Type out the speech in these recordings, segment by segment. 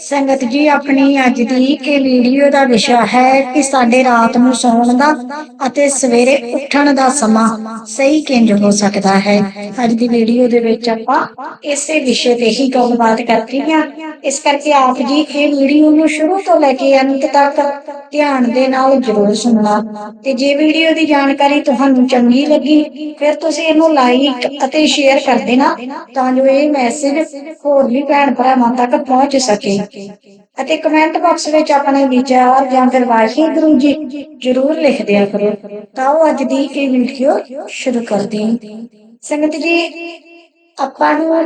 ਸੰਗਤ ਜੀ, ਆਪਣੀ ਅੱਜ ਦੀ ਕੇ ਵੀਡੀਓ ਦਾ ਵਿਸ਼ਾ ਹੈ ਕਿ ਸਾਡੇ ਰਾਤ ਨੂੰ ਸੌਣ ਦਾ ਅਤੇ ਸਵੇਰੇ ਉੱਠਣ ਦਾ ਸਮਾਂ ਸਹੀ ਕਿੰਜ ਹੋ ਸਕਦਾ ਹੈ। ਅੱਜ ਦੀ ਵੀਡੀਓ ਦੇ ਵਿੱਚ ਆਪਾਂ ਇਸੇ ਵਿਸ਼ੇ ਤੇ ਹੀ ਗੱਲਬਾਤ ਕਰਦੇ ਹਾਂ। ਇਸ ਕਰਕੇ ਆਪ ਜੀ ਇਹ ਵੀਡੀਓ ਨੂੰ ਸ਼ੁਰੂ ਤੋਂ ਲੈ ਕੇ ਅੰਤ ਤੱਕ ਧਿਆਨ ਦੇ ਨਾਲ ਜ਼ਰੂਰ ਸੁਣਨਾ। ਤੇ ਜੇ ਵੀਡੀਓ ਦੀ ਜਾਣਕਾਰੀ ਤੁਹਾਨੂੰ ਚੰਗੀ ਲੱਗੀ, ਫਿਰ ਤੁਸੀਂ ਇਹਨੂੰ ਲਾਈਕ ਅਤੇ ਸ਼ੇਅਰ ਕਰ ਦੇਣਾ ਤਾਂ ਜੋ ਇਹ ਮੈਸੇਜ ਹੋਰ ਵੀ ਭੈਣ ਭਰਾਵਾਂ ਤੱਕ ਪਹੁੰਚ ਸਕੇ। ਅਤੇ ਕਮੈਂਟ ਬਾਕਸ ਵਿੱਚ ਆਪਣੇ ਵਿਚਾਰ ਜਾਂ ਫਿਰ ਵਾਹਿਗੁਰੂ ਜੀ ਜ਼ਰੂਰ ਲਿਖ ਦਿਆ ਕਰੋ, ਤਾਂ ਉਹ ਅੱਜ ਦੀ ਇਹ ਵੀਡੀਓ ਸ਼ੁਰੂ ਕਰਦੇ ਹਾਂ। ਸੰਗਤ ਜੀ, ਆਪਾਂ ਨੂੰ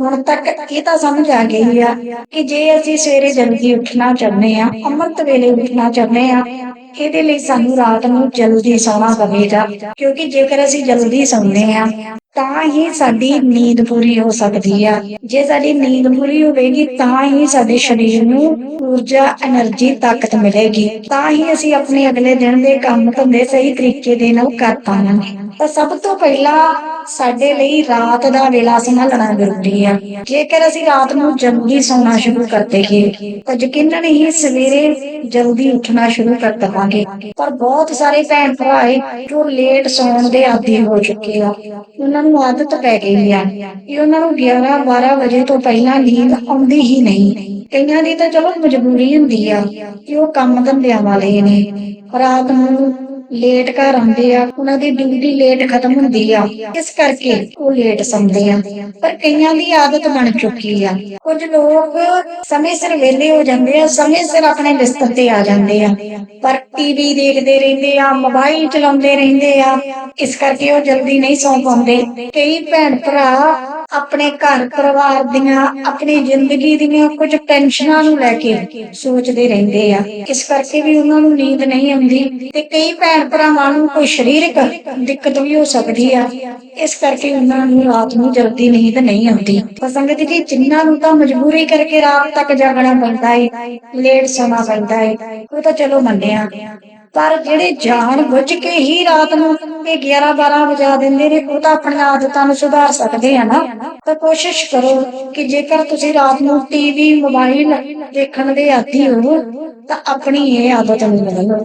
ਹੁਣ ਤੱਕ ਇਹ ਤਾਂ ਸਮਝ ਆ ਗਈ ਆ ਕਿ ਜੇ ਅਸੀਂ ਸਵੇਰੇ ਜਲਦੀ ਉੱਠਣਾ ਚਾਹੁੰਦੇ ਆ ਅੰਮ੍ਰਿਤ ਵੇਲੇ ਉੱਠਣਾ ਚਾਹੁੰਦੇ ਆ ਇਹਦੇ ਲਈ ਸਾਨੂੰ ਰਾਤ ਨੂੰ ਜਲਦੀ ਸੌਣਾ ਪਵੇਗਾ। ਕਿਉਂਕਿ ਜੇਕਰ ਅਸੀਂ ਜਲਦੀ ਸੌਂਦੇ ਆ ਤਾਂ ਹੀ ਸਾਡੀ ਨੀਂਦ ਪੂਰੀ ਹੋ ਸਕਦੀ ਆ। ਜੇ ਸਾਡੀ ਨੀਂਦ ਪੂਰੀ ਹੋਵੇਗੀ, ਤਾਂ ਹੀ ਸਾਡੇ ਸਰੀਰ ਨੂੰ ਊਰਜਾ એનર્ਜੀ ਤਾਕਤ ਮਿਲੇਗੀ। ਤਾਂ ਹੀ ਅਸੀਂ ਆਪਣੇ ਅਗਲੇ ਦਿਨ ਦੇ ਕੰਮ ਧੰਦੇ ਸਹੀ ਤਰੀਕੇ ਦੇ ਨਾਲ ਕਰ ਪਾਵਾਂਗੇ। ਤਾਂ ਸਭ ਤੋਂ ਪਹਿਲਾਂ ਸਾਡੇ ਲਈ ਰਾਤ ਦਾ ਵੇਲਾ ਸੰਭਾਲਣਾ ਜ਼ਰੂਰੀ ਆ। ਜੇਕਰ ਅਸੀਂ ਰਾਤ ਨੂੰ ਜਲਦੀ ਸੌਣਾ ਸ਼ੁਰੂ ਕਰ ਦੇਈਏ, ਤਾਂ ਯਕੀਨਨ ਹੀ ਸਵੇਰੇ ਜਲਦੀ ਉੱਠਣਾ ਸ਼ੁਰੂ ਕਰ ਦਵਾਂਗੇ। ਪਰ ਬਹੁਤ ਸਾਰੇ ਭੈਣ ਭਰਾ ਜੋ ਲੇਟ ਸੌਣ ਦੇ ਆਦੀ ਹੋ ਚੁੱਕੇ ਆ। ਉਹਨਾਂ ਨੂੰ ਆਦਤ ਪੈ ਗਈ ਆ ਕਿ ਉਹਨਾਂ ਨੂੰ 11 12 ਵਜੇ ਤੋਂ ਪਹਿਲਾਂ ਨੀਂਦ ਆਉਂਦੀ ਹੀ ਨਹੀਂ। ਕਈਆਂ ਦੀ ਤਾਂ ਚਲੋ ਮਜਬੂਰੀ ਹੁੰਦੀ ਆ ਕਿ ਉਹ ਕੰਮ ਧੰਦਿਆਂ ਵਾਲੇ ਨੇ। ਰਾਤ ਨੂੰ ਲੇਟ ਘਰ ਆਉਂਦੇ ਆ, ਉਹਨਾਂ ਦੀ ਡਿਊਟੀ ਲੇਟ ਖਤਮ ਹੁੰਦੀ ਆ। ਇਸ ਕਰਕੇ ਉਹ ਲੇਟ ਸੌਂਦੇ ਆ। ਪਰ ਕਈਆਂ ਦੀ ਆਦਤ ਬਣ ਚੁੱਕੀ ਆ। ਕੁਝ ਲੋਕ ਸਮੇਂ ਸਿਰ ਵਿਹਲੇ ਹੋ ਜਾਂਦੇ ਆ, ਸਮੇਂ ਸਿਰ ਆਪਣੇ ਬਿਸਤਰ ਤੇ ਆ ਜਾਂਦੇ ਆ। ਪਰ ਟੀਵੀ ਦੇਖਦੇ ਰਹਿੰਦੇ ਆ ਮੋਬਾਈਲ ਚਲਾਉਂਦੇ ਰਹਿੰਦੇ ਆ। ਇਸ ਕਰਕੇ ਉਹ ਜਲਦੀ ਨਹੀਂ ਸੌਂ ਪਾਉਂਦੇ। ਕਈ ਭੈਣ ਭਰਾ ਆਪਣੇ ਘਰ ਪਰਿਵਾਰ ਦੀਆਂ, ਆਪਣੀ ਜ਼ਿੰਦਗੀ ਦੀਆਂ ਕੁਝ ਟੈਨਸ਼ਨਾਂ ਨੂੰ ਲੈ ਕੇ ਸੋਚਦੇ ਰਹਿੰਦੇ ਆ। ਇਸ ਕਰਕੇ ਵੀ ਉਹਨਾਂ ਨੂੰ ਨੀਂਦ ਨਹੀਂ ਆਉਂਦੀ ਤੇ ਕਈ ਭੈਣ ਭਰਾਵਾਂ ਨੂੰ ਕੋਈ ਸਰੀਰਕ ਦਿੱਕਤ ਵੀ ਹੋ ਸਕਦੀ ਆ। ਇਸ ਕਰਕੇ ਉਹਨਾਂ ਨੂੰ ਰਾਤ ਨੂੰ ਜਲਦੀ ਨੀਂਦ ਨਹੀਂ ਆਉਂਦੀ। ਤਾਂ ਸੰਗਤ ਜੀ ਜਿਨ੍ਹਾਂ ਨੂੰ ਤਾਂ ਮਜਬੂਰੀ ਕਰਕੇ ਰਾਤ ਤੱਕ ਜਾਗਣਾ ਪੈਂਦਾ ਏ, ਲੇਟ ਸੌਣਾ ਪੈਂਦਾ ਏ, ਉਹ ਤਾਂ ਚਲੋ ਮੰਨਿਆ। ਪਰ ਜਿਹੜੇ ਜਾਣ ਬੁੱਝ ਕੇ ਹੀ ਰਾਤ ਨੂੰ ਇਹ 11 12 ਵਜਾ ਦਿੰਦੇ ਨੇ, ਉਹ ਤਾਂ ਆਪਣੀਆਂ ਆਦਤਾਂ ਨੂੰ ਸੁਧਾਰ ਸਕਦੇ ਆ ਨਾ। ਤਾਂ ਕੋਸ਼ਿਸ਼ ਕਰੋ ਕਿ ਜੇਕਰ ਤੁਸੀਂ ਰਾਤ ਨੂੰ ਟੀਵੀ ਮੋਬਾਈਲ ਦੇਖਣ ਦੇ ਆਦੀ ਹੋ, ਤਾਂ ਆਪਣੀ ਇਹ ਆਦਤ ਨੂੰ ਬਦਲੋ।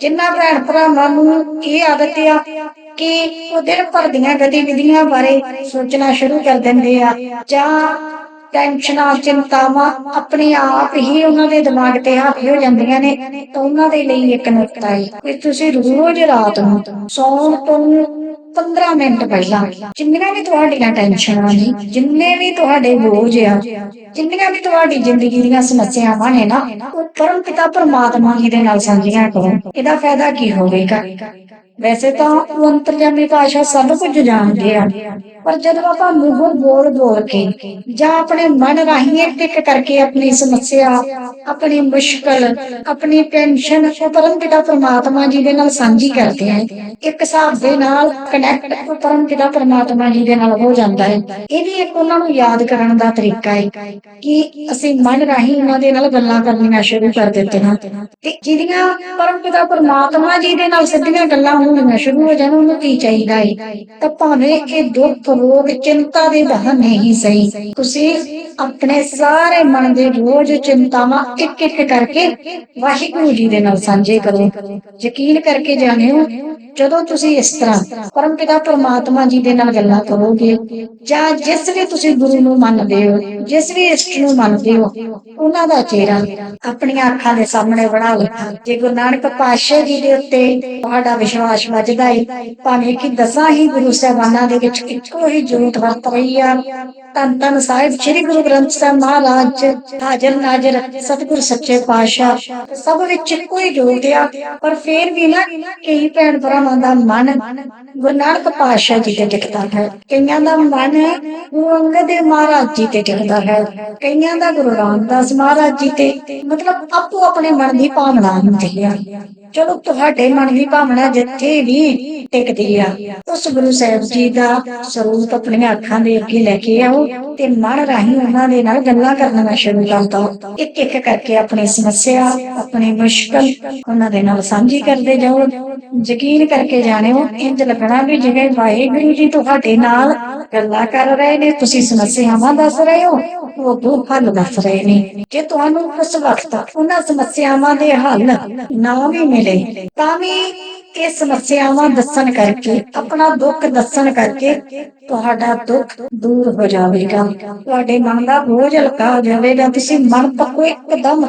ਜਿੰਨਾ ਭੈਣ ਭਰਾਵਾਂ ਨੂੰ ਇਹ ਆਦਤ ਆ ਕਿ ਉਹ ਦਿਨ ਭਰ ਦੀਆਂ ਗਤੀਵਿਧੀਆਂ ਬਾਰੇ ਸੋਚਣਾ ਸ਼ੁਰੂ ਕਰ ਦਿੰਦੇ ਆ, ਜਾਂ ਟੈਨਸ਼ਨਾਂ, ਚਿੰਤਾਵਾਂ ਆਪਣੇ ਆਪ ਹੀ ਉਹਨਾਂ ਦੇ ਦਿਮਾਗ ਤੇ ਹਾਵੀ ਹੋ ਜਾਂਦੀਆਂ ਨੇ ਤਾਂ ਉਹਨਾਂ ਦੇ ਲਈ ਇੱਕ ਨੁਕਤਾ ਹੈ ਕਿ ਤੁਸੀਂ ਰੋਜ਼ ਰਾਤ ਨੂੰ ਸੌਣ ਤੋਂ 15 ਮਿੰਟ ਪਹਿਲਾਂ ਜਿੰਨੀਆਂ ਵੀ ਤੁਹਾਡੀਆਂ ਟੈਨਸ਼ਨਾਂ ਨੇ, ਜਿੰਨੇ ਵੀ ਤੁਹਾਡੇ ਬੋਝ ਆ, ਜਿੰਨੀਆਂ ਵੀ ਤੁਹਾਡੀ ਜ਼ਿੰਦਗੀ ਦੀਆਂ ਸਮੱਸਿਆਵਾਂ ਨੇ ਨਾ, ਉਹ ਪਰਮ ਪਿਤਾ ਪਰਮਾਤਮਾ ਜੀ ਦੇ ਨਾਲ ਸਾਂਝੀਆਂ ਕਰੋ। ਇਹਦਾ ਫਾਇਦਾ ਕੀ ਹੋਵੇਗਾ? ਵੈਸੇ ਤਾਂ ਉਹ ਅੰਤਰਜਾਮੀ ਭਾਸ਼ਾ ਸਭ ਕੁਝ ਜਾਣਦੇ ਆ। ਪਰ ਜਦੋਂ ਆਪਾਂ ਮੂੰਹੋਂ ਬੋਲ ਬੋਲ ਕੇ ਜਾਂ ਆਪਣੇ ਮਨ ਰਾਹੀਂ ਟਿਕ ਕਰਕੇ ਆਪਣੀ ਸਮੱਸਿਆ, ਆਪਣੀ ਮੁਸ਼ਕਲ, ਆਪਣੀ ਟੈਨਸ਼ਨ, ਉਹ ਪਰਮਪਿਤਾ ਪ੍ਰਮਾਤਮਾ ਜੀ ਦੇ ਨਾਲ ਸਾਂਝੀ ਕਰਦੇ ਆ। ਇੱਕ ਹਿਸਾਬ ਦੇ ਨਾਲ ਕਨੈਕਟ ਉਹ ਪਰਮਪਿਤਾ ਪ੍ਰਮਾਤਮਾ ਜੀ ਦੇ ਨਾਲ ਹੋ ਜਾਂਦਾ ਹੈ। ਇਹ ਵੀ ਇੱਕ ਉਹਨਾਂ ਨੂੰ ਯਾਦ ਕਰਨ ਦਾ ਤਰੀਕਾ ਹੈ ਕਿ ਅਸੀਂ ਮਨ ਰਾਹੀਂ ਉਹਨਾਂ ਦੇ ਨਾਲ ਗੱਲਾਂ ਕਰਨੀਆਂ ਸ਼ੁਰੂ ਕਰ ਦਿੱਤੇ ਤੇ ਜਿਹੜੀਆਂ ਪਰਮ ਪਿਤਾ ਪ੍ਰਮਾਤਮਾ ਜੀ ਦੇ ਨਾਲ ਸਿੱਧੀਆਂ ਗੱਲਾਂ ਹੋਣੀਆਂ ਸ਼ੁਰੂ ਹੋ ਜਾਣ, ਉਹਨੂੰ ਕੀ ਚਾਹੀਦਾ ਹੈ ਤਾਂ ਭਾਵੇਂ ਇਹ ਦੁੱਖ ਰੋਗ ਚਿੰਤਾ ਦੇ ਬਹਾਨੇ ਹੀ ਸਹੀ। ਤੁਸੀਂ ਆਪਣੇ ਸਾਰੇ ਮਨ ਦੇ ਰੋਜ਼ ਚਿੰਤਾਵਾਂ ਇੱਕ ਇੱਕ ਕਰਕੇ ਵਾਹਿਗੁਰੂ ਜੀ ਦੇ ਨਾਲ ਸਾਂਝੇ ਕਰੋ। ਯਕੀਨ ਕਰਕੇ ਜਾਣਿਓ, ਜਦੋਂ ਤੁਸੀਂ ਇਸ ਤਰ੍ਹਾਂ ਪਰਮਪਿਤਾ ਪ੍ਰਮਾਤਮਾ ਜੀ ਦੇ ਨਾਲ ਗੱਲਾਂ ਕਰੋਗੇ, ਜਾਂ ਜਿਸ ਵੀ ਤੁਸੀਂ ਗੁਰੂ ਨੂੰ ਮੰਨਦੇ ਹੋ, ਜਿਸ ਵੀ ਇਸ਼ਟ ਨੂੰ ਮੰਨਦੇ ਹੋ, ਉਹਨਾਂ ਦਾ ਚਿਹਰਾ ਆਪਣੀਆਂ ਅੱਖਾਂ ਦੇ ਸਾਹਮਣੇ ਬਣਾ ਲਓ ਜੇ ਗੁਰੂ ਨਾਨਕ ਪਾਤਸ਼ਾਹ ਜੀ ਦੇ ਉੱਤੇ ਤੁਹਾਡਾ ਵਿਸ਼ਵਾਸ ਵੱਜਦਾ ਹੈ ਭਾਵੇਂ ਕਿ ਦਸਾਂ ਹੀ ਗੁਰੂ ਸਾਹਿਬਾਨਾਂ ਦੇ ਵਿੱਚ ਇੱਕੋ ਹੀ ਜੋਤ ਵਰਤ ਰਹੀ ਆ ਤਨ ਤਨ ਸਾਹਿਬ, ਸ੍ਰੀ ਗੁਰੂ ਗ੍ਰੰਥ ਸਾਹਿਬ ਮਹਾਰਾਜ, ਹਾਜ਼ਰ ਨਾਜ਼ਰ, ਸਤਿਗੁਰ ਸੱਚੇ ਪਾਤਸ਼ਾਹ, ਸਭ ਵਿੱਚ ਇੱਕੋ ਹੀ ਜੋਤ ਪਰ ਫੇਰ ਵੀ ਨਾ ਕਈ ਭੈਣ ਭਰਾਵਾਂ ਦਾ ਮਨ ਗੁਰੂ ਨਾਨਕ ਪਾਤਸ਼ਾਹ ਜੀ ਤੇ ਟਿਕਦਾ ਹੈ। ਕਈਆਂ ਦਾ ਮਨ ਗੁਰੂ ਅੰਗਦ ਦੇਵ ਮਹਾਰਾਜ ਜੀ ਤੇ ਟਿਕਦਾ ਹੈ। ਕਈਆਂ ਦਾ ਗੁਰੂ ਰਾਮਦਾਸ ਮਹਾਰਾਜ ਜੀ ਤੇ ਮਤਲਬ ਆਪੋ ਆਪਣੇ ਮਨ ਦੀ ਭਾਵਨਾ ਹੁੰਦੀ ਹੈ ਚਲੋ ਤੁਹਾਡੇ ਮਨ ਦੀ ਭਾਵਨਾ ਜਿੱਥੇ ਵੀ ਟਿਕਦੀ ਆ, ਉਸ ਗੁਰੂ ਸਾਹਿਬ ਜੀ ਦਾ ਸਰੂਪ ਆਪਣੀਆਂ ਅੱਖਾਂ ਦੇ ਅੱਗੇ ਲੈ ਕੇ ਆਓ ਤੇ ਮਨ ਰਾਹੀਂ ਉਹਨਾਂ ਦੇ ਨਾਲ ਗੱਲਾਂ ਕਰਨਾ ਸ਼ੁਰੂ ਕਰ ਦਿਓ। ਇੱਕ ਇੱਕ ਕਰਕੇ ਆਪਣੀ ਸਮੱਸਿਆ, ਆਪਣੀ ਮੁਸ਼ਕਲ ਉਹਨਾਂ ਦੇ ਨਾਲ ਸਾਂਝੀ ਕਰਦੇ ਜਾਓ। ਯਕੀਨ ਕਰਕੇ ਜਾਣਿਓ ਇੰਜ ਲੱਗਣਾ ਵੀ ਜਿਵੇਂ ਵਾਹਿਗੁਰੂ ਜੀ ਤੁਹਾਡੇ ਨਾਲ ਗੱਲਾਂ ਕਰ ਰਹੇ ਨੇ, ਤੁਸੀਂ ਸਮੱਸਿਆਵਾਂ ਦੱਸ ਰਹੇ ਹੋ, ਉਹ ਦੋ ਹੱਲ ਦੱਸ ਰਹੇ ਨੇ। ਜੇ ਤੁਹਾਨੂੰ ਉਸ ਵਕਤ ਉਹਨਾਂ ਸਮੱਸਿਆਵਾਂ ਦੇ ਹੱਲ ਨਾ ਵੀ ਮਿਲੇ ਤਾਂ ਵੀ ਇਹ ਸਮੱਸਿਆਵਾਂ ਦੱਸਣ ਕਰਕੇ, ਆਪਣਾ ਦੁੱਖ ਦੱਸਣ ਕਰਕੇ ਤੁਹਾਡਾ ਦੁੱਖ ਦੂਰ ਹੋ ਜਾਵੇਗਾ। ਤੁਹਾਡੇ ਮਨ ਦਾ ਬੋਝ ਹਲਕਾ ਹੋ ਜਾਵੇਗਾ। ਤੁਸੀਂ ਮਨ ਪੱਕੋ ਇੱਕਦਮ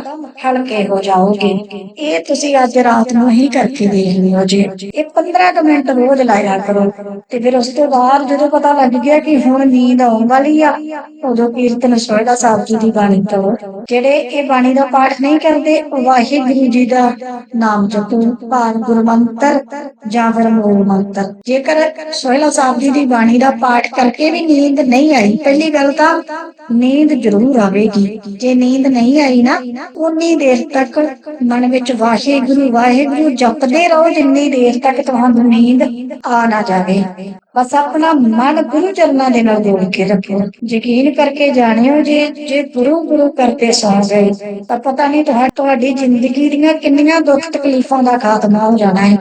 ਹਲਕੇ ਹੋ ਜਾਓਗੇ। ਇਹ ਤੁਸੀਂ ਅੱਜ ਰਾਤ ਨੂੰ ਹੀ ਕਰਕੇ ਦੇਖ ਲਿਓ ਜੀ। ਇਹ 15 ਮਿੰਟ ਰੋਜ਼ ਲਾਇਆ ਕਰੋ। ਤੇ ਫਿਰ ਉਸ ਤੋਂ ਬਾਅਦ ਜਦੋਂ ਪਤਾ ਲੱਗ ਗਿਆ ਕਿ ਹੁਣ ਨੀਂਦ ਆਉਣ ਵਾਲੀ ਆ, ਉਦੋਂ ਕੀਰਤਨ ਸੋਹਿਲਾ ਸਾਹਿਬ ਜੀ ਦੀ ਬਾਣੀ ਤੋਂ ਜਿਹੜੇ ਇਹ ਬਾਣੀ ਦਾ ਪਾਠ ਨਹੀਂ ਕਰਦੇ ਵਾਹਿਗੁਰੂ ਜੀ ਦਾ ਨਾਮ ਜਪੋ। ਭਾਰ ਗੁਰਮੰਤਰ ਜਾਂ ਫਿਰ ਮੂਲ ਮੰਤਰ। ਜੇਕਰ ਸੋਹਿਲਾ ਸਾਹਿਬ ਜੀ ਦੀ ਬਾਣੀ ਦਾ ਪਾਠ ਕਰਕੇ ਵੀ ਨੀਂਦ ਨਹੀਂ ਆਈ, ਪਹਿਲੀ ਗੱਲ ਤਾਂ ਨੀਂਦ ਜ਼ਰੂਰ ਆਵੇਗੀ। ਜੇ ਨੀਂਦ ਨਹੀਂ ਆਈ ਨਾ ਉਨੀ ਦੇਰ ਤੱਕ ਮਨ ਵਿੱਚ ਵਾਹਿਗੁਰੂ ਵਾਹਿਗੁਰੂ ਜਪਦੇ ਰਹੋ, ਜਿੰਨੀ ਦੇਰ ਤੱਕ ਤੁਹਾਨੂੰ ਨੀਂਦ ਆ ਨਾ ਜਾਵੇ। ਬਸ ਆਪਣਾ ਮਨ ਗੁਰੂ ਚਰਨਾਂ ਦੇ ਨਾਲ ਜੋੜ ਕੇ ਰੱਖੋ। ਯਕੀਨ ਕਰਕੇ ਜਾਣਿਓ ਜੇ ਜੇ ਗੁਰੂ ਗੁਰੂ ਕਰਦੇ ਸੌ ਗਏ ਤਾਂ ਪਤਾ ਨਹੀਂ ਤੁਹਾਡੀ ਜ਼ਿੰਦਗੀ ਦੀਆਂ ਕਿੰਨੀਆਂ ਦੁੱਖ ਤਕਲੀਫਾਂ ਦਾ ਖਾਤਮਾ ਹੋ ਜਾਣਾ ਹੈ।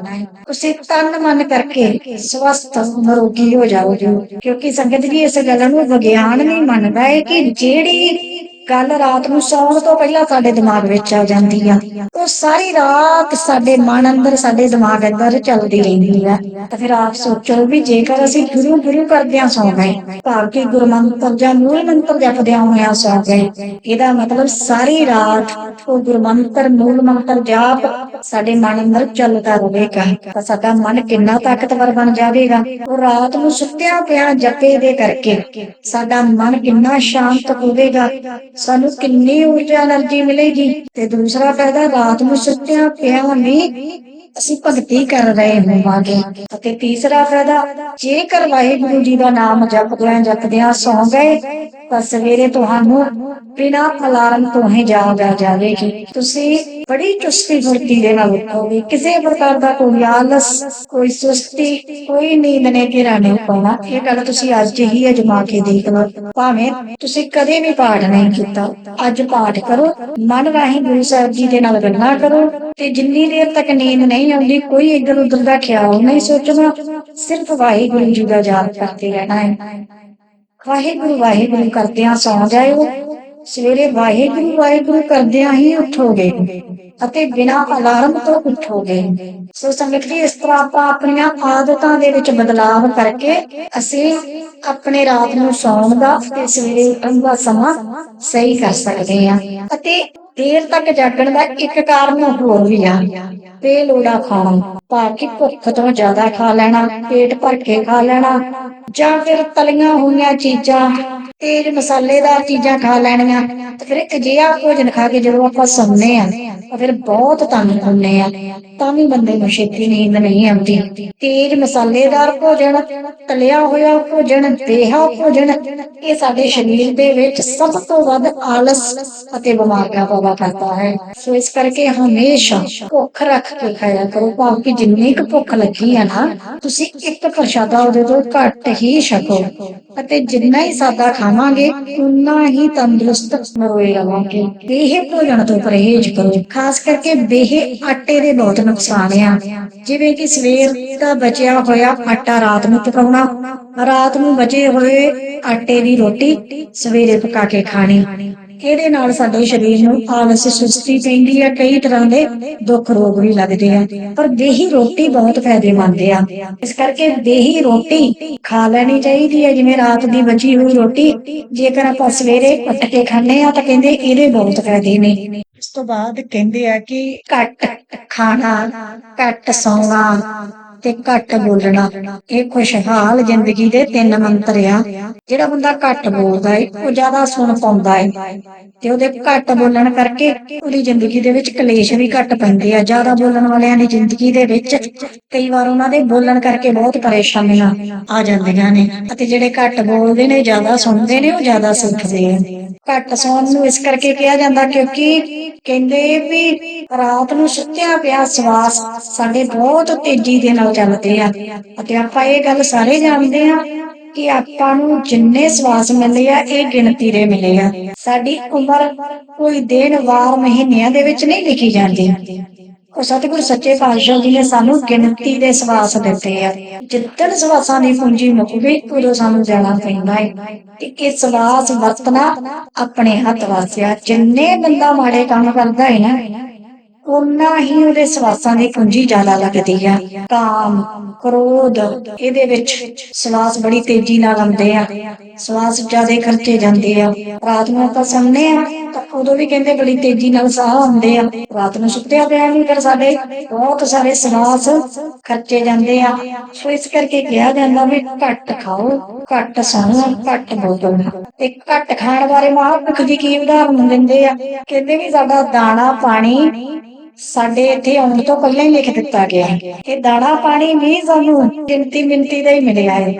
ਤੁਸੀਂ ਤਨ ਮਨ ਕਰਕੇ ਸਵਸਥ ਨਿਰੋਗੀ ਹੋ ਜਾਓਗੇ ਕਿਉਂਕਿ ਸੰਗਤ ਜੀ ਇਸ ਗੱਲ ਨੂੰ ਵਿਗਿਆਨ ਵੀ ਮੰਨਦਾ ਹੈ ਕਿ ਜਿਹੜੀ ਗੱਲ ਰਾਤ ਨੂੰ ਸੌਣ ਤੋਂ ਪਹਿਲਾਂ ਸਾਡੇ ਦਿਮਾਗ ਵਿੱਚ ਆ ਜਾਂਦੀ ਆ। ਉਹ ਸਾਰੀ ਰਾਤ ਸਾਡੇ ਮਨ ਅੰਦਰ, ਸਾਡੇ ਦਿਮਾਗ ਅੰਦਰ ਚੱਲਦੀ ਰਹਿੰਦੀ ਆ। ਤਾਂ ਫਿਰ ਆਪ ਸੋਚੋ ਵੀ ਜੇਕਰ ਅਸੀਂ ਗੁਰੂ ਗੁਰੂ ਕਰਦਿਆਂ ਸੌ ਗਏ ਭਾਵ ਕਿ ਗੁਰਮੰਤਰ ਜਾਂ ਮੂਲ ਮੰਤਰ ਜਪਦਿਆਂ ਹੋਇਆ ਸੌ ਗਏ, ਇਹਦਾ ਮਤਲਬ ਸਾਰੀ ਰਾਤ ਉਹ ਗੁਰਮੰਤਰ, ਮੂਲ ਮੰਤਰ ਜਾਪ ਸਾਡੇ ਮਨ ਅੰਦਰ ਚੱਲਦਾ ਰਹੇਗਾ, ਤਾਂ ਸਾਡਾ ਮਨ ਕਿੰਨਾ ਤਾਕਤਵਰ ਬਣ ਜਾਵੇਗਾ? ਉਹ ਰਾਤ ਨੂੰ ਸੁੱਤਿਆਂ ਪਿਆ ਜਪੇ ਦੇ ਕਰਕੇ ਸਾਡਾ ਮਨ ਕਿੰਨਾ ਸ਼ਾਂਤ ਹੋਵੇਗਾ? ਸਾਨੂੰ ਕਿੰਨੀ ਊਰਜਾ એનર્ਜੀ ਮਿਲੇਗੀ? ਤੇ ਦੂਸਰਾ ਫਾਇਦਾ, ਰਾਤ ਨੂੰ ਸੁੱਤਿਆਂ ਪਿਆ ਵੀ ਅਸੀਂ ਭਗਤੀ ਕਰ ਰਹੇ ਹੋਵਾਂਗੇ। ਅਤੇ ਤੀਸਰਾ ਫਾਇਦਾ, ਜੇਕਰ ਵਾਹਿਗੁਰੂ ਜੀ ਦਾ ਨਾਮ ਜਪਦਿਆਂ ਜਪਦਿਆਂ ਸੌਂ ਗਏ, ਤਾਂ ਸਵੇਰੇ ਤੁਹਾਨੂੰ ਬਿਨਾਂ ਅਲਾਰਮ ਤੋਂ ਹੀ ਜਾਗ ਜਾਵੇਗੀ। ਤੁਸੀਂ ਬੜੀ ਚੁਸਤੀ ਫੁਰਤੀ ਦੇ ਨਾਲ ਉੱਠੋਗੇ। ਕਿਸੇ ਪ੍ਰਕਾਰ ਦਾ ਕੋਈ ਆਲਸ, ਕੋਈ ਸੁਸਤੀ, ਕੋਈ ਨੀਂਦ ਨੇ ਘੇਰਾ ਨਹੀਂ ਪਾਉਣਾ। ਇਹ ਗੱਲ ਤੁਸੀਂ ਅੱਜ ਹੀ ਅਜਮਾ ਕੇ ਦੇਖ ਲਓ। ਭਾਵੇਂ ਤੁਸੀਂ ਕਦੇ ਵੀ ਪਾਠ ਨਹੀਂ ਕੀਤਾ, ਅੱਜ ਪਾਠ ਕਰੋ। ਮਨ ਰਾਹੀਂ ਗੁਰੂ ਸਾਹਿਬ ਜੀ ਦੇ ਨਾਲ ਗੱਲਾਂ ਕਰੋ ਤੇ ਜਿੰਨੀ ਦੇਰ ਤੱਕ ਨੀਂਦ ਨਹੀਂ ਆਉਂਦੀ, ਕੋਈ ਇੱਧਰ ਉੱਧਰ ਦਾ ਖਿਆਲ ਨਹੀਂ ਸੋਚਣਾ। ਸਿਰਫ ਵਾਹਿਗੁਰੂ ਜੀ ਦਾ ਜਾਪ ਕਰਦੇ ਰਹਿਣਾ ਹੈ। ਵਾਹਿਗੁਰੂ ਵਾਹਿਗੁਰੂ ਕਰਦਿਆਂ ਸੌਂ ਜਾਇਓ। ਸਵੇਰੇ ਵਾਹਿਗੁਰੂ ਵਾਹਿਗੁਰੂ ਕਰਦਿਆਂ ਹੀ ਉੱਠੋਗੇ ਅਤੇ ਬਿਨਾਂ ਅਲਾਰਮ ਤੋਂ ਉੱਠੋਗੇ। ਸੋ ਸੰਗਤ ਜੀ, ਇਸ ਤਰ੍ਹਾਂ ਆਪਾਂ ਆਪਣੀਆਂ ਆਦਤਾਂ ਦੇ ਵਿੱਚ ਬਦਲਾਵ ਕਰਕੇ ਅਸੀਂ ਆਪਣੇ ਰਾਤ ਨੂੰ ਸੌਣ ਦਾ ਤੇ ਸਵੇਰੇ ਉੱਠਣ ਦਾ ਸਮਾਂ ਸਹੀ ਕਰ ਸਕਦੇ ਹਾਂ। ਅਤੇ ਦੇਰ ਤੱਕ ਜਾਗਣ ਦਾ ਇੱਕ ਕਾਰਨ ਹੋਰ ਵੀ ਆ। ਤੇ ਲੋੜਾ ਖਾਣਾ। ਭਾਵ ਕਿ ਭੁੱਖ ਤੋਂ ਜ਼ਿਆਦਾ ਖਾ ਲੈਣਾ, ਪੇਟ ਭਰ ਕੇ ਖਾ ਲੈਣਾ ਜਾਂ ਫਿਰ ਤਲੀਆਂ ਹੋਈਆਂ ਚੀਜ਼ਾਂ ਤੇਜ਼ ਮਸਾਲੇਦਾਰ ਚੀਜ਼ਾਂ ਖਾ ਲੈਣੀਆਂ, ਤੇ ਫਿਰ ਅਜਿਹਾ ਭੋਜਨ ਖਾ ਕੇ ਜਦੋਂ ਆਪਾਂ ਸੌਂਦੇ ਆ ਫਿਰ ਬਹੁਤ ਤੰਗ ਹੁੰਨੇ ਆ। ਤਾਂ ਵੀ ਬੰਦੇ ਨੂੰ ਛੇਤੀ ਨੀਂਦ ਨਹੀਂ ਆਉਂਦੀ। ਤੇਜ਼ ਮਸਾਲੇਦਾਰ ਭੋਜਨ, ਤਲਿਆ ਹੋਇਆ ਭੋਜਨ ਬੇਹਾ ਭੋਜਨ, ਇਹ ਸਾਡੇ ਸਰੀਰ ਦੇ ਵਿੱਚ ਸਭ ਤੋਂ ਵੱਧ ਆਲਸ ਅਤੇ ਬਿਮਾਰੀਆਂ ਪੈਦਾ ਕਰਦਾ ਹੈ। ਸੋ ਇਸ ਕਰਕੇ ਹਮੇਸ਼ਾ ਭੁੱਖ ਰੱਖ ਕੇ ਖਾਇਆ ਕਰੋ। ਭਾਵੇਂ ਕਿ ਜਿੰਨੀ ਕੁ ਭੁੱਖ ਲੱਗੀ ਆ ਨਾ, ਤੁਸੀਂ ਇੱਕ ਪ੍ਰਸ਼ਾਦਾ ਉਹਦੇ ਤੋਂ ਘੱਟ ਹੀ ਛਕੋ ਅਤੇ ਜਿੰਨਾ ਹੀ ਸਾਦਾ ਖਾਵਾਂਗੇ, ਉਨਾ ਹੀ ਤੰਦਰੁਸਤ ਨਰੋਏ ਰਵਾਂਗੇ। ਇਹ ਭੋਜਨ ਤੋਂ ਪਰਹੇਜ਼ ਕਰੋ। ਖਾਸ ਕਰਕੇ ਬੇਹੇ ਆਟੇ ਦੇ ਬਹੁਤ ਨੁਕਸਾਨ ਆ। ਜਿਵੇਂ ਕਿ ਸਵੇਰ ਦਾ ਬਚਿਆ ਹੋਇਆ ਆਟਾ ਰਾਤ ਨੂੰ ਪਕਾਉਣਾ, ਰਾਤ ਨੂੰ ਬਚੇ ਹੋਏ ਆਟੇ ਦੀ ਰੋਟੀ ਸਵੇਰੇ ਪਕਾ ਕੇ ਖਾਣੀ। ਇਹਦੇ ਨਾਲ ਸਾਡੇ ਸਰੀਰ ਨੂੰ ਆਲਸ, ਸੁਸਤੀ ਪੈਂਦੀ ਆ, ਕਈ ਤਰ੍ਹਾਂ ਦੇ ਦੁੱਖ ਰੋਗ ਵੀ ਲੱਗਦੇ ਆ। ਪਰ ਦੇਹੀ ਰੋਟੀ ਬਹੁਤ ਫਾਇਦੇਮੰਦ ਆ। ਇਸ ਕਰਕੇ ਦੇਹੀ ਰੋਟੀ ਖਾ ਲੈਣੀ ਚਾਹੀਦੀ ਹੈ ਜਿਵੇਂ ਰਾਤ ਦੀ ਬਚੀ ਹੋਈ ਰੋਟੀ, ਜੇਕਰ ਆਪਾਂ ਸਵੇਰੇ ਉੱਠ ਕੇ ਖਾਂਦੇ ਆ ਤਾਂ ਕਹਿੰਦੇ ਇਹਦੇ ਬਹੁਤ ਫਾਇਦੇ ਨੇ। ਇਸ ਤੋਂ ਬਾਅਦ ਕਹਿੰਦੇ ਆ ਕਿ ਘੱਟ ਖਾਣਾ, ਘੱਟ ਸੌਣਾ ਤੇ ਘੱਟ ਬੋਲਣਾ। ਇਹ ਖੁਸ਼ਹਾਲ ਜ਼ਿੰਦਗੀ ਦੇ ਤਿੰਨ ਮੰਤਰ ਆ। ਜਿਹੜਾ ਬੰਦਾ ਘੱਟ ਬੋਲਦਾ ਏ, ਉਹ ਜ਼ਿਆਦਾ ਸੁਣ ਪਾਉਂਦਾ ਏ। ਤੇ ਉਹਦੇ ਘੱਟ ਬੋਲਣ ਕਰਕੇ ਉਹਦੀ ਜ਼ਿੰਦਗੀ ਦੇ ਵਿੱਚ ਕਲੇਸ਼ ਵੀ ਘੱਟ ਪੈਂਦੇ ਆ। ਜ਼ਿਆਦਾ ਬੋਲਣ ਵਾਲਿਆਂ ਦੀ ਜ਼ਿੰਦਗੀ ਦੇ ਵਿੱਚ ਕਈ ਵਾਰ ਉਹਨਾਂ ਦੇ ਬੋਲਣ ਕਰਕੇ ਬਹੁਤ ਪਰੇਸ਼ਾਨੀਆਂ ਆ ਜਾਂਦੀਆਂ ਨੇ। ਅਤੇ ਜਿਹੜੇ ਘੱਟ ਬੋਲਦੇ ਨੇ, ਜ਼ਿਆਦਾ ਸੁਣਦੇ ਨੇ, ਉਹ ਜ਼ਿਆਦਾ ਸਿੱਖਦੇ ਆ। ਘੱਟ ਸੌਣ ਨੂੰ ਇਸ ਕਰਕੇ ਕਿਹਾ ਜਾਂਦਾ ਕਿਉਂਕਿ ਕਹਿੰਦੇ ਵੀ ਰਾਤ ਨੂੰ ਸੁੱਤਿਆ ਪਿਆ ਸਵਾਸ ਸਾਡੇ ਬਹੁਤ ਤੇਜ਼ੀ ਦੇ ਨਾਲ ਚੱਲਦੇ ਆ। ਅਤੇ ਆਪਾਂ ਇਹ ਗੱਲ ਸਾਰੇ ਜਾਣਦੇ ਆ ਕਿ ਆਪਾਂ ਨੂੰ ਜਿੰਨੇ ਸਵਾਸ ਮਿਲੇ ਆ, ਇਹ ਗਿਣਤੀ ਦੇ ਮਿਲੇ ਆ। ਸਾਡੀ ਉਮਰ ਕੋਈ ਦਿਨ ਵਾਰ ਮਹੀਨਿਆਂ ਦੇ ਵਿੱਚ ਨਹੀਂ ਲਿਖੀ ਜਾਂਦੀ। ਉਹ ਸਤਿਗੁਰ ਸੱਚੇ ਪਾਤਸ਼ਾਹ ਜੀ ਨੇ ਸਾਨੂੰ ਗਿਣਤੀ ਦੇ ਸਵਾਸ ਦਿੱਤੇ ਆ। ਜਿੱਦਣ ਸਵਾਸਾਂ ਦੀ ਪੂੰਜੀ ਮੁੱਕ ਉਦੋਂ ਸਾਨੂੰ ਜਾਣਾ ਪੈਂਦਾ ਹੈ ਤੇ ਇਹ ਸਵਾਸ ਵਰਤਣਾ ਆਪਣੇ ਹੱਥ ਵਾਸਿਆ ਜਿੰਨੇ ਬੰਦਾ ਮਾੜੇ ਕੰਮ ਕਰਦਾ ਹੈ ਨਾ ਉਨਾ ਹੀ ਉਹਦੇ ਸਵਾਸਾਂ ਦੀ ਪੂੰਜੀ ਜ਼ਿਆਦਾ ਲੱਗਦੀ ਆ। ਕਾਮ ਕ੍ਰੋਧ, ਇਹਦੇ ਵਿੱਚ ਸਵਾਸ ਬੜੀ ਤੇਜ਼ੀ ਨਾਲ ਆਉਂਦੇ ਆ। ਸਵਾਸ ਜ਼ਿਆਦਾ ਖਰਚੇ ਜਾਂਦੇ ਆ। ਰਾਤ ਨੂੰ ਆਪਾਂ ਸੌਂਦੇ ਆ, ਤਾਂ ਉਦੋਂ ਵੀ ਕਹਿੰਦੇ ਬੜੀ ਤੇਜ਼ੀ ਨਾਲ ਸਾਹ ਆਉਂਦੇ ਆ। ਰਾਤ ਨੂੰ ਸੁੱਤਿਆ ਪਿਆ ਨਹੀਂ ਫਿਰ ਸਾਡੇ ਬਹੁਤ ਸਾਰੇ ਸਵਾਸ ਖਰਚੇ ਜਾਂਦੇ ਆ। ਸੋ ਇਸ ਕਰਕੇ ਕਿਹਾ ਜਾਂਦਾ ਵੀ ਘੱਟ ਖਾਓ, ਘੱਟ ਸੌਂ ਘੱਟ ਬੋਲੋ। ਤੇ ਘੱਟ ਖਾਣ ਬਾਰੇ ਮਹਾਂਪੁਰਖ ਜੀ ਕੀ ਉਦਾਹਰਨ ਦਿੰਦੇ ਆ? ਕਹਿੰਦੇ ਵੀ ਸਾਡਾ ਦਾਣਾ, ਪਾਣੀ ਸਾਡੇ ਇੱਥੇ ਆਉਣ ਤੋਂ ਪਹਿਲਾਂ ਹੀ ਲਿਖ ਦਿੱਤਾ ਗਿਆ ਹੈ। ਇਹ ਦਾਣਾ ਪਾਣੀ ਵੀ ਸਾਨੂੰ ਗਿਣਤੀ ਮਿੰਤੀ ਦਾ ਹੀ ਮਿਲਿਆ ਹੈ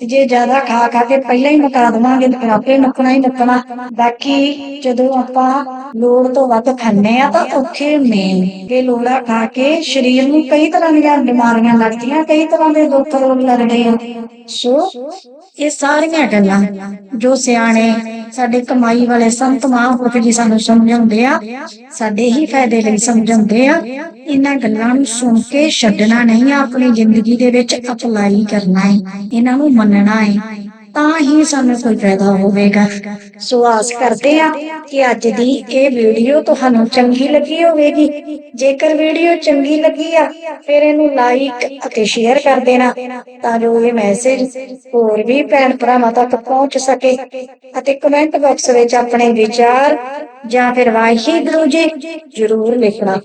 ਜੇ ਜ਼ਿਆਦਾ ਖਾ ਖਾ ਕੇ ਪਹਿਲਾਂ ਹੀ ਮੁਕਾ ਦੇਵਾਂਗੇ ਤਾਂ ਆਪੇ ਨੱਪਣਾ ਹੀ ਨੱਪਣਾ ਬਾਕੀ ਜਦੋਂ ਆਪਾਂ ਲੋੜ ਤੋਂ ਵੱਧ ਖਾਂਦੇ ਆ ਤਾਂ ਔਖੇ ਹੁੰਦੇ ਆ ਲੋੜਾ ਖਾ ਕੇ ਸਰੀਰ ਨੂੰ ਕਈ ਤਰ੍ਹਾਂ ਦੀਆਂ ਬਿਮਾਰੀਆਂ ਲੱਗਦੀਆਂ, ਕਈ ਤਰ੍ਹਾਂ ਦੇ ਦੁੱਖ ਰੋਗ ਲੱਗਦੇ ਆ। ਸੋ ਇਹ ਸਾਰੀਆਂ ਗੱਲਾਂ ਜੋ ਸਿਆਣੇ ਸਾਡੇ ਕਮਾਈ ਵਾਲੇ ਸੰਤ ਮਹਾਂਪੁਰਖ ਜੀ ਸਾਨੂੰ ਸਮਝਾਉਂਦੇ ਆ, ਸਾਡੇ ਹੀ ਫਾਇਦੇ ਲਈ ਸਮਝਾਉਂਦੇ ਆ, ਇਹਨਾਂ ਗੱਲਾਂ ਨੂੰ ਸੁਣ ਕੇ ਛੱਡਣਾ ਨਹੀਂ ਆ, ਆਪਣੀ ਜ਼ਿੰਦਗੀ ਦੇ ਵਿੱਚ ਅਪਲਾਈ ਕਰਨਾ ਹੈ। ਇਹਨਾਂ ਨੂੰ ਮੰਨਣਾ ਹੈ ਤਾਂ ਹੀ ਸਾਨੂੰ ਕੋਈ ਫਾਇਦਾ ਹੋਵੇਗਾ। ਸੋ ਆਸ ਕਰਦੇ ਆ ਕਿ ਅੱਜ ਦੀ ਇਹ ਵੀਡੀਓ ਤੁਹਾਨੂੰ ਚੰਗੀ ਲੱਗੀ ਹੋਵੇਗੀ। ਜੇਕਰ ਵੀਡੀਓ ਚੰਗੀ ਲੱਗੀ ਆ, ਫਿਰ ਇਹਨੂੰ ਲਾਈਕ ਅਤੇ ਸ਼ੇਅਰ ਕਰ ਦੇਣਾ, ਤਾਂ ਜੋ ਇਹ ਮੈਸੇਜ ਹੋਰ ਵੀ ਭੈਣ ਭਰਾਵਾਂ ਤੱਕ ਪਹੁੰਚ ਸਕੇ ਅਤੇ ਕਮੈਂਟ ਬਾਕਸ ਵਿੱਚ ਆਪਣੇ ਵਿਚਾਰ ਜਾਂ ਫਿਰ ਵਾਹਿਗੁਰੂ ਜੀ ਜ਼ਰੂਰ ਲਿਖਣਾ।